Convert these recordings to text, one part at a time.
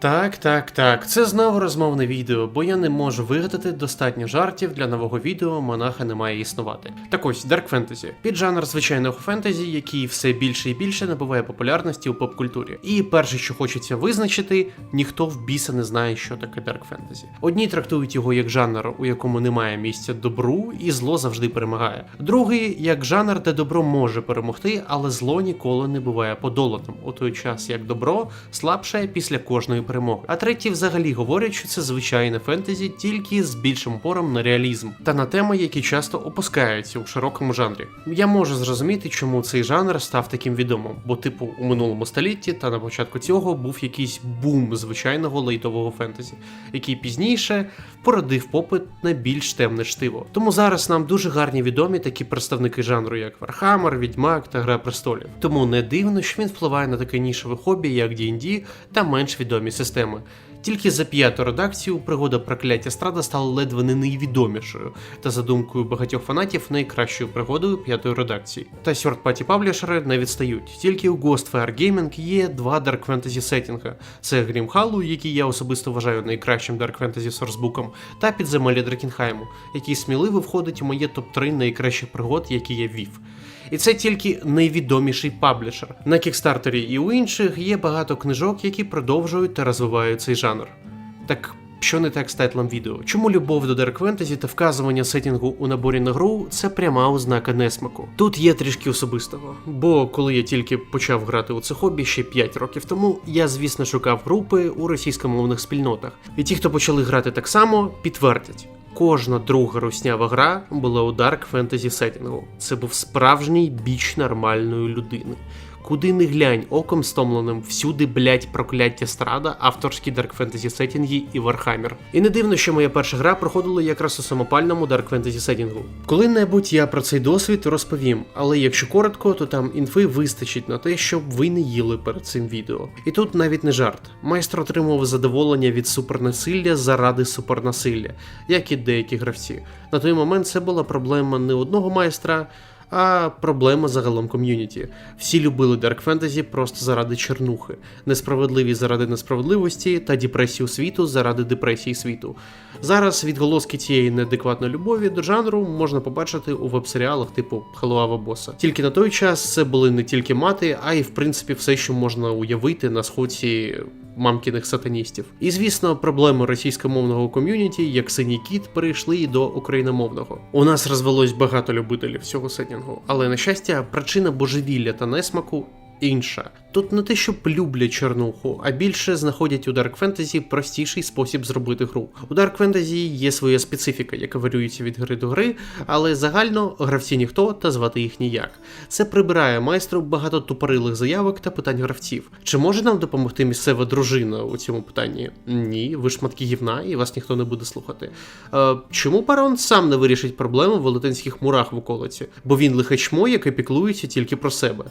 Так, так, так. Це знову розмовне відео, бо я не можу вигадати достатньо жартів для нового відео монаха не має існувати. Так ось, Dark Fantasy. Піджанр звичайного фентезі, який все більше і більше набуває популярності у поп-культурі. І перше, що хочеться визначити, ніхто в біса не знає, що таке Dark Fantasy. Одні трактують його як жанр, у якому немає місця добру, і зло завжди перемагає. Другий як жанр, де добро може перемогти, але зло ніколи не буває подоланим, у той час як добро слабше після кожної перемоги. А третій взагалі говорять, що це звичайне фентезі, тільки з більшим упором на реалізм та на теми, які часто опускаються у широкому жанрі. Я можу зрозуміти, чому цей жанр став таким відомим, бо, типу, у минулому столітті та на початку цього був якийсь бум звичайного лейтового фентезі, який пізніше породив попит на більш темне штиво. Тому зараз нам дуже гарні відомі такі представники жанру, як Вархаммер, Відьмак та Гра престолів. Тому не дивно, що він впливає на таке нішеве хобі, як D&D та менш відомі системи. Тільки за п'яту редакцію пригода прокляття страда стала ледве не найвідомішою, та за думкою багатьох фанатів найкращою пригодою п'ятої редакції. Та party паблішери не відстають. Тільки у Ghostfire Gaming є два Dark Fantasy сеттінга. Це Грім Халлу, який я особисто вважаю найкращим Dark Fantasy сорсбуком, та підземелля Дракенхайму, який сміливо входить у моє топ-3 найкращих пригод, які я вів. І це тільки найвідоміший паблішер. На кікстартері і у інших є багато книжок, які продовжують та розвивають цей жанр. Так що не так з тайтлом відео? Чому любов до Dark Fantasy та вказування сеттінгу у наборі на гру це пряма ознака несмаку? Тут є трішки особистого, бо коли я тільки почав грати у це хобі ще 5 років тому, я звісно шукав групи у російськомовних спільнотах. І ті, хто почали грати так само, підтвердять. Кожна друга руснява гра була у дарк фентезі сетінгу. Це був справжній біч нормальної людини. Куди не глянь оком стомленим, всюди блять прокляття страда, авторські Dark Fantasy сеттінги і Warhammer. І не дивно, що моя перша гра проходила якраз у самопальному Dark Fantasy сеттінгу. Коли-небудь я про цей досвід розповім, але якщо коротко, то там інфи вистачить на те, щоб ви не їли перед цим відео. І тут навіть не жарт. Майстер отримував задоволення від супернасилля заради супернасилля, як і деякі гравці. На той момент це була проблема не одного майстра а проблема загалом ком'юніті. Всі любили Dark Fantasy просто заради чернухи, несправедливі заради несправедливості та депресію світу заради депресії світу. Зараз відголоски цієї неадекватної любові до жанру можна побачити у веб-серіалах типу Халуава Боса. Тільки на той час це були не тільки мати, а й в принципі все, що можна уявити на сходці мамкіних сатаністів. І звісно, проблеми російськомовного ком'юніті, як синій кіт, перейшли і до україномовного. У нас розвелось багато любителів цього сеттінгу, але на щастя, причина божевілля та несмаку. Інша. Тут не те, що люблять чорнуху, а більше знаходять у Dark Fantasy простіший спосіб зробити гру. У Dark Fantasy є своя специфіка, яка варюється від гри до гри, але загально гравці ніхто та звати їх ніяк. Це прибирає майстру багато тупорилих заявок та питань гравців. Чи може нам допомогти місцева дружина у цьому питанні? Ні, ви шматки гівна і вас ніхто не буде слухати. Е, чому парон сам не вирішить проблему в велетенських мурах в околиці? Бо він лихе чмо, яке піклується тільки про себе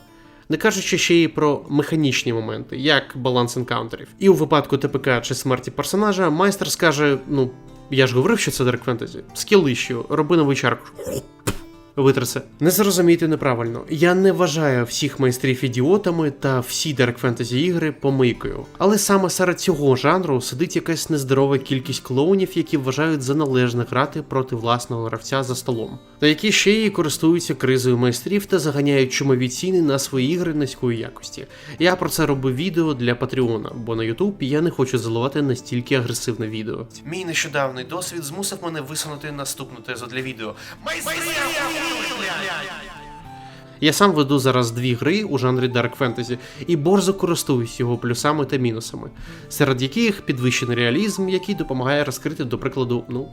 не кажучи ще й про механічні моменти, як баланс енкаунтерів. І у випадку ТПК чи смерті персонажа майстер скаже: ну, я ж говорив, що це Dark Fantasy. Скілищу, роби новий чарк. Витреси. Не зрозумійте неправильно. Я не вважаю всіх майстрів ідіотами та всі Dark Fantasy ігри помийкою. Але саме серед цього жанру сидить якась нездорова кількість клоунів, які вважають за належне грати проти власного гравця за столом, та які ще й користуються кризою майстрів та заганяють чумові ціни на свої ігри низької якості. Я про це робив відео для Патреона, бо на YouTube я не хочу заливати настільки агресивне відео. Мій нещодавний досвід змусив мене висунути наступну тезу для відео. Я сам веду зараз дві гри у жанрі Dark Fantasy і борзо користуюсь його плюсами та мінусами, серед яких підвищений реалізм, який допомагає розкрити, до прикладу, ну.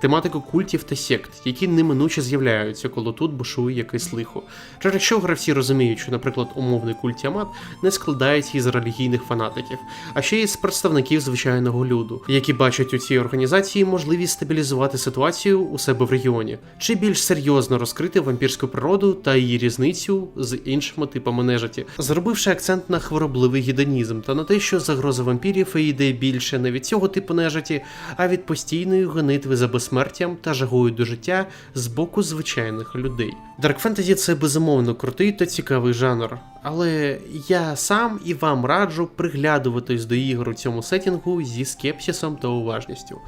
Тематику культів та сект, які неминуче з'являються, коли тут бушує якесь лихо. Через що гравці розуміють, що, наприклад, умовний культ Тіамат не складається із релігійних фанатиків, а ще й з представників звичайного люду, які бачать у цій організації можливість стабілізувати ситуацію у себе в регіоні, чи більш серйозно розкрити вампірську природу та її різницю з іншими типами нежиті, зробивши акцент на хворобливий гідонізм та на те, що загроза вампірів йде більше не від цього типу нежиті, а від постійної гонитви за безпекою безсмертям та жагою до життя з боку звичайних людей. Дарк фентезі це безумовно крутий та цікавий жанр, але я сам і вам раджу приглядуватись до ігор у цьому сетінгу зі скепсисом та уважністю.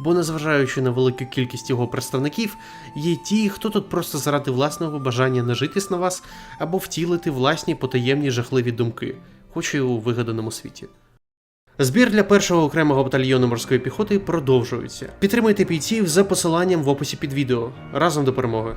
Бо незважаючи на велику кількість його представників, є ті, хто тут просто заради власного бажання нажитись на вас або втілити власні потаємні жахливі думки, хоч і у вигаданому світі. Збір для першого окремого батальйону морської піхоти продовжується. Підтримуйте бійців за посиланням в описі під відео. Разом до перемоги!